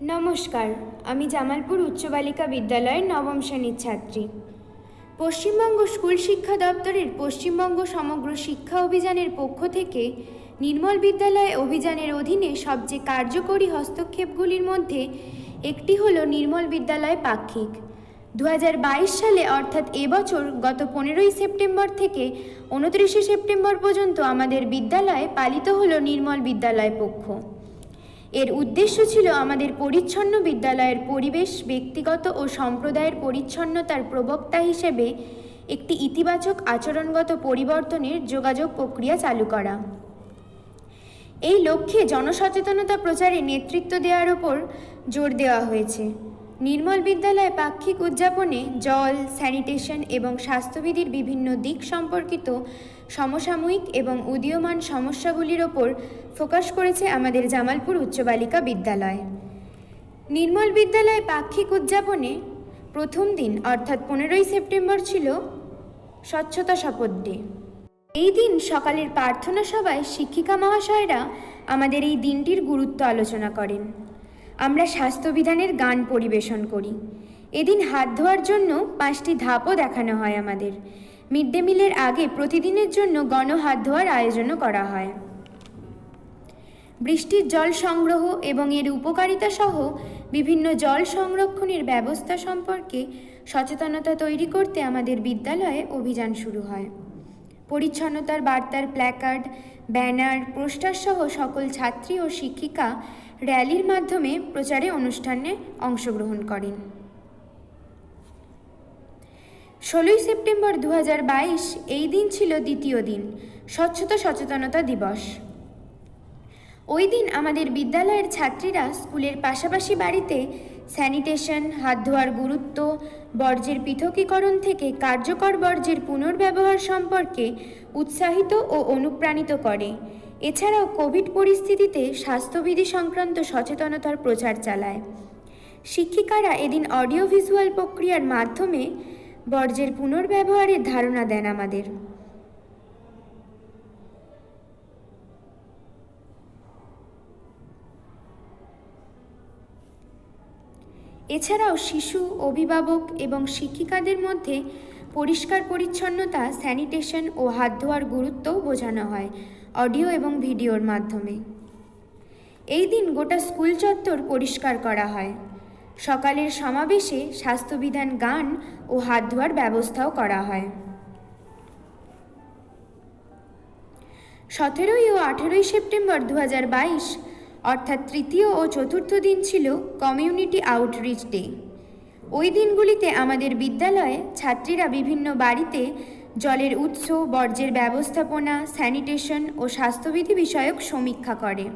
নমস্কার, আমি জামালপুর উচ্চ বালিকা বিদ্যালয়ের নবম শ্রেণির ছাত্রী। পশ্চিমবঙ্গ স্কুল শিক্ষা দপ্তরের পশ্চিমবঙ্গ সমগ্র শিক্ষা অভিযানের পক্ষ থেকে নির্মল বিদ্যালয় অভিযানের অধীনে সবচেয়ে কার্যকরী হস্তক্ষেপগুলির মধ্যে একটি হল নির্মল বিদ্যালয় পাক্ষিক। দু হাজার বাইশ সালে, অর্থাৎ এবছর গত পনেরোই সেপ্টেম্বর থেকে উনত্রিশে সেপ্টেম্বর পর্যন্ত আমাদের বিদ্যালয়ে পালিত হলো নির্মল বিদ্যালয় পক্ষ। এর উদ্দেশ্য ছিল আমাদের পরিচ্ছন্ন বিদ্যালয়ের পরিবেশ, ব্যক্তিগত ও সম্প্রদায়ের পরিচ্ছন্নতার প্রবক্তা হিসেবে একটি ইতিবাচক আচরণগত পরিবর্তনের যোগাযোগ প্রক্রিয়া চালু করা। এই লক্ষ্যে জনসচেতনতা প্রচারে নেতৃত্ব দেওয়ার ওপর জোর দেওয়া হয়েছে। নির্মল বিদ্যালয়ে পাক্ষিক উদযাপনে জল, স্যানিটেশন এবং স্বাস্থ্যবিধির বিভিন্ন দিক সম্পর্কিত সমসাময়িক এবং উদীয়মান সমস্যাগুলির ওপর ফোকাস করেছে আমাদের জামালপুর উচ্চ বালিকা বিদ্যালয়। নির্মল বিদ্যালয় পাক্ষিক উদযাপনে প্রথম দিন, অর্থাৎ পনেরোই সেপ্টেম্বর ছিল স্বচ্ছতা শপথ ডে। এই দিন সকালের প্রার্থনা সভায় শিক্ষিকা মহাশয়রা আমাদের এই দিনটির গুরুত্ব আলোচনা করেন। আমরা স্বাস্থ্যবিধানের গান পরিবেশন করি। এদিন হাত ধোয়ার জন্য পাঁচটি ধাপও দেখানো হয় আমাদের। মিড ডে মিলের আগে প্রতিদিনের জন্য গণ হাত ধোয়ার আয়োজনও করা হয়। বৃষ্টির জল সংগ্রহ এবং এর উপকারিতা সহ বিভিন্ন জল সংরক্ষণের ব্যবস্থা সম্পর্কে সচেতনতা তৈরি করতে আমাদের বিদ্যালয়ে অভিযান শুরু হয়। পরিচ্ছন্নতার বার্তার প্ল্যাকার্ড ব্যানার পোস্টার সহ সকল ছাত্রী ও শিক্ষিকা র্যালির মাধ্যমে প্রচারে অনুষ্ঠানে অংশগ্রহণ করেন। ষোলোই সেপ্টেম্বর দু হাজার বাইশ এই দিন ছিল দ্বিতীয় দিন, স্বচ্ছতা সচেতনতা দিবস। ওই দিন আমাদের বিদ্যালয়ের ছাত্রীরা স্কুলের পাশাপাশি বাড়িতে স্যানিটেশন, হাত ধোয়ার গুরুত্ব, বর্জ্যের পৃথকীকরণ থেকে কার্যকর বর্জ্যের পুনর্ব্যবহার সম্পর্কে উৎসাহিত ও অনুপ্রাণিত করে। এছাড়াও কোভিড পরিস্থিতিতে স্বাস্থ্যবিধি সংক্রান্ত সচেতনতার প্রচার চালায়। শিক্ষিকারা এদিন অডিও ভিজুয়াল প্রক্রিয়ার মাধ্যমে বর্জ্যের পুনর্ব্যবহারের ধারণা দেন আমাদের। এছাড়াও শিশু, অভিভাবক এবং শিক্ষিকাদের মধ্যে পরিষ্কার পরিচ্ছন্নতা, স্যানিটেশন ও হাত ধোয়ার গুরুত্বও বোঝানো হয় অডিও এবং ভিডিওর মাধ্যমে। এই দিন গোটা স্কুল চত্বর পরিষ্কার করা হয়। সকালের সমাবেশে স্বাস্থ্যবিধান গান ও হাত ধোয়ার ব্যবস্থাও করা হয়। সতেরোই ও আঠেরোই সেপ্টেম্বর দু হাজার বাইশ, অর্থাৎ তৃতীয় ও চতুর্থ দিন ছিল কমিউনিটি আউটরিচ ডে। ওই দিনগুলিতে আমাদের বিদ্যালয়ে ছাত্রীরা বিভিন্ন বাড়িতে জলের উৎস, বর্জ্যের ব্যবস্থাপনা, স্যানিটেশন ও স্বাস্থ্যবিধি বিষয়ক সমীক্ষা করে।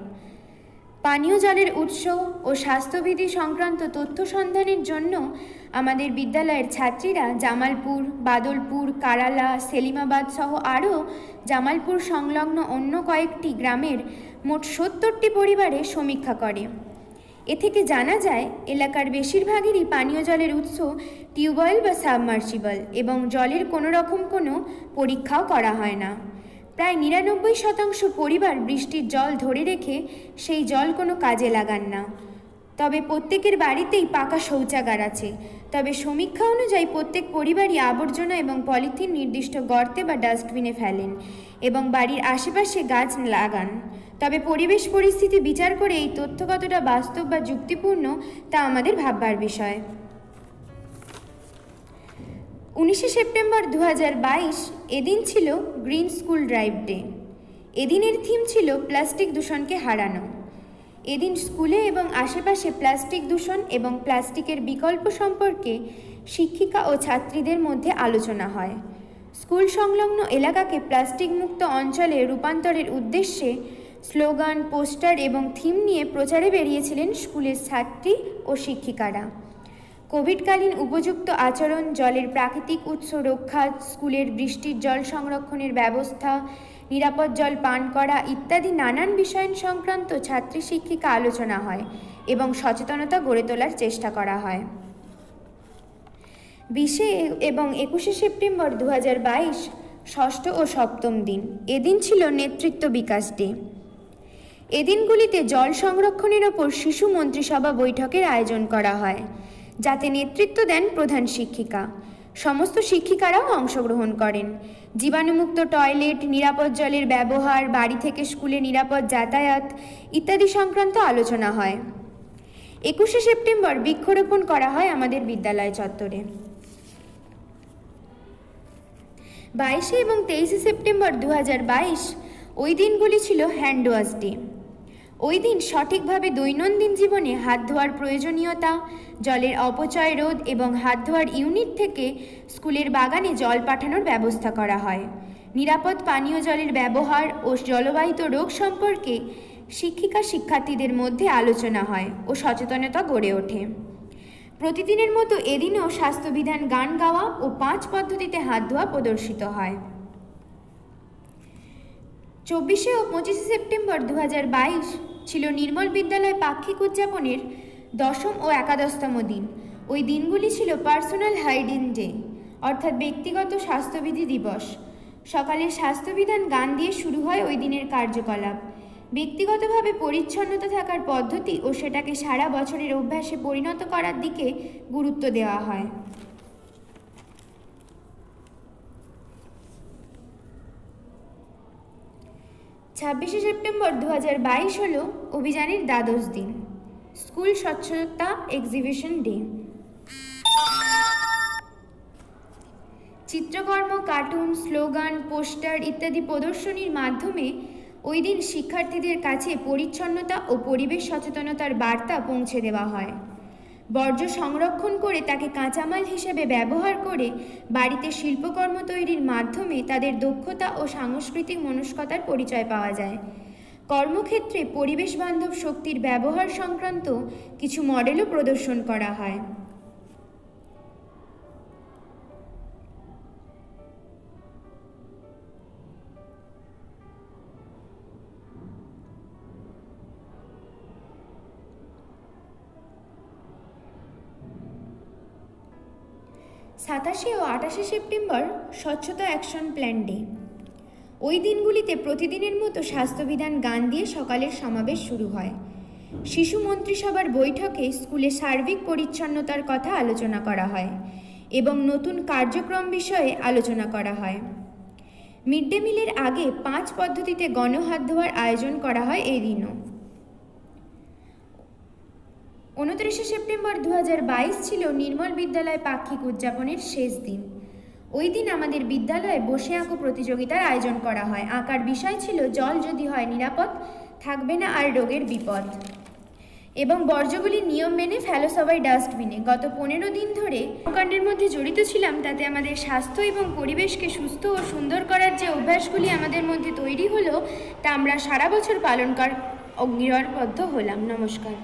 পানীয় জলের উৎস ও স্বাস্থ্যবিধি সংক্রান্ত তথ্য সন্ধানের জন্য আমাদের বিদ্যালয়ের ছাত্রীরা জামালপুর, বাদলপুর, কারালা, সেলিমাবাদ সহ আরও জামালপুর সংলগ্ন অন্য কয়েকটি গ্রামের মোট সত্তরটি পরিবারে সমীক্ষা করে। এ থেকে জানা যায়, এলাকার বেশিরভাগেরই পানীয় জলের উৎস টিউবওয়েল বা সাবমার্সিবল এবং জলের কোনো রকম কোনো পরীক্ষাও করা হয় না। প্রায় নিরানব্বই শতাংশ পরিবার বৃষ্টির জল ধরে রেখে সেই জল কোনো কাজে লাগান না। তবে প্রত্যেকের বাড়িতেই পাকা শৌচাগার আছে। তবে সমীক্ষা অনুযায়ী প্রত্যেক পরিবারই আবর্জনা এবং পলিথিন নির্দিষ্ট গর্তে বা ডাস্টবিনে ফেলেন এবং বাড়ির আশেপাশে গাছ লাগান। তবে পরিবেশ পরিস্থিতি বিচার করে এই তথ্য কতটা বাস্তব বা যুক্তিপূর্ণ তা আমাদের ভাববার বিষয়। উনিশে সেপ্টেম্বর দু এদিন ছিল গ্রিন স্কুল ড্রাইভ ডে। এদিনের থিম ছিল প্লাস্টিক দূষণকে হারানো। এদিন স্কুলে এবং আশেপাশে প্লাস্টিক দূষণ এবং প্লাস্টিকের বিকল্প সম্পর্কে শিক্ষিকা ও ছাত্রীদের মধ্যে আলোচনা হয়। স্কুল সংলগ্ন এলাকাকে প্লাস্টিক মুক্ত অঞ্চলে রূপান্তরের উদ্দেশ্যে স্লোগান, পোস্টার এবং থিম নিয়ে প্রচারে বেরিয়েছিলেন স্কুলের ছাত্রী ও শিক্ষিকারা। কোভিডকালীন উপযুক্ত আচরণ, জলের প্রাকৃতিক উৎস রক্ষা, স্কুলের বৃষ্টির জল সংরক্ষণের ব্যবস্থা, নিরাপদ জল পান করা ইত্যাদি নানান বিষয় সংক্রান্ত ছাত্রী শিক্ষিকা আলোচনা হয় এবং সচেতনতা গড়ে তোলার চেষ্টা করা হয়। বিশে এবং একুশে সেপ্টেম্বর দু হাজার বাইশ, ষষ্ঠ ও সপ্তম দিন। এদিন ছিল নেতৃত্ব বিকাশ ডে। এদিনগুলিতে জল সংরক্ষণের ওপর শিশু মন্ত্রিসভা বৈঠকের আয়োজন করা হয়। যাতে নেতৃত্ব দেন প্রধান শিক্ষিকা। সমস্ত শিক্ষিকারাও অংশগ্রহণ করেন। জীবাণুমুক্ত টয়লেট, নিরাপদ জলের ব্যবহার, বাড়ি থেকে স্কুলে নিরাপদ যাতায়াত ইত্যাদি সংক্রান্ত আলোচনা হয়। একুশে সেপ্টেম্বর বৃক্ষরোপণ করা হয় আমাদের বিদ্যালয় চত্বরে। বাইশে এবং তেইশে সেপ্টেম্বর দু হাজার বাইশ ওই দিনগুলি ছিল হ্যান্ড ওয়াশ ডে। ওই দিন সঠিকভাবে দৈনন্দিন জীবনে হাত ধোয়ার প্রয়োজনীয়তা, জলের অপচয় রোধ এবং হাত ধোয়ার ইউনিট থেকে স্কুলের বাগানে জল পাঠানোর ব্যবস্থা করা হয়। নিরাপদ পানীয় জলের ব্যবহার ও জলবাহিত রোগ সম্পর্কে শিক্ষিকা শিক্ষার্থীদের মধ্যে আলোচনা হয় ও সচেতনতা গড়ে ওঠে। প্রতিদিনের মতো এদিনও স্বাস্থ্যবিধান গান গাওয়া ও পাঁচ পদ্ধতিতে হাত ধোয়া প্রদর্শিত হয়। চব্বিশে ও পঁচিশে সেপ্টেম্বর দু হাজার বাইশ ছিল নির্মল বিদ্যালয় পাক্ষিক উদযাপনের দশম ও একাদশতম দিন। ওই দিনগুলি ছিল পার্সোনাল হাইজিন ডে, অর্থাৎ ব্যক্তিগত স্বাস্থ্যবিধি দিবস। সকালে স্বাস্থ্যবিধান গান দিয়ে শুরু হয় ওই দিনের কার্যকলাপ। ব্যক্তিগতভাবে পরিচ্ছন্নতা থাকার পদ্ধতি ও সেটাকে সারা বছরের অভ্যাসে পরিণত করার দিকে গুরুত্ব দেওয়া হয়। ছাব্বিশে সেপ্টেম্বর দু হাজার বাইশ হল অভিযানের দ্বাদশ দিন। স্কুল স্বচ্ছতা এক্সিবিশন ডে। চিত্রকর্ম, কার্টুন, স্লোগান, পোস্টার ইত্যাদি প্রদর্শনীর মাধ্যমে ওই দিন শিক্ষার্থীদের কাছে পরিচ্ছন্নতা ও পরিবেশ সচেতনতার বার্তা পৌঁছে দেওয়া হয়। বর্জ্য সংরক্ষণ করে তাকে কাঁচামাল হিসেবে ব্যবহার করে বাড়িতে শিল্পকর্ম তৈরির মাধ্যমে তাদের দক্ষতা ও সাংস্কৃতিক মনস্কতার পরিচয় পাওয়া যায়। কর্মক্ষেত্রে পরিবেশ বান্ধব শক্তির ব্যবহার সংক্রান্ত কিছু মডেলও প্রদর্শন করা হয়। সাতাশে ও আটাশে সেপ্টেম্বর স্বচ্ছতা অ্যাকশন প্ল্যান ডে। ওই দিনগুলিতে প্রতিদিনের মতো স্বাস্থ্যবিধান গান দিয়ে সকালের সমাবেশ শুরু হয়। শিশু মন্ত্রিসভার বৈঠকে স্কুলে সার্বিক পরিচ্ছন্নতার কথা আলোচনা করা হয় এবং নতুন কার্যক্রম বিষয়ে আলোচনা করা হয়। মিড ডে মিলের আগে পাঁচ পদ্ধতিতে গণহাত ধোয়ার আয়োজন করা হয় এই দিনও। উনত্রিশে সেপ্টেম্বর দু হাজার বাইশ ছিল নির্মল বিদ্যালয় পাক্ষিক উদযাপনের শেষ দিন। ওই দিন আমাদের বিদ্যালয়ে বসে আঁকো প্রতিযোগিতার আয়োজন করা হয়। আঁকার বিষয় ছিল, জল যদি হয় নিরাপদ, থাকবে না আর রোগের বিপদ। এবং বর্জ্যগুলির নিয়ম মেনে ফেলো সবাই ডাস্টবিনে। গত পনেরো দিন ধরে কর্মকাণ্ডের মধ্যে জড়িত ছিলাম, তাতে আমাদের স্বাস্থ্য এবং পরিবেশকে সুস্থ ও সুন্দর করার যে অভ্যাসগুলি আমাদের মধ্যে তৈরি হলো, তা আমরা সারা বছর পালন কর অগ্নিরবদ্ধ হলাম। নমস্কার।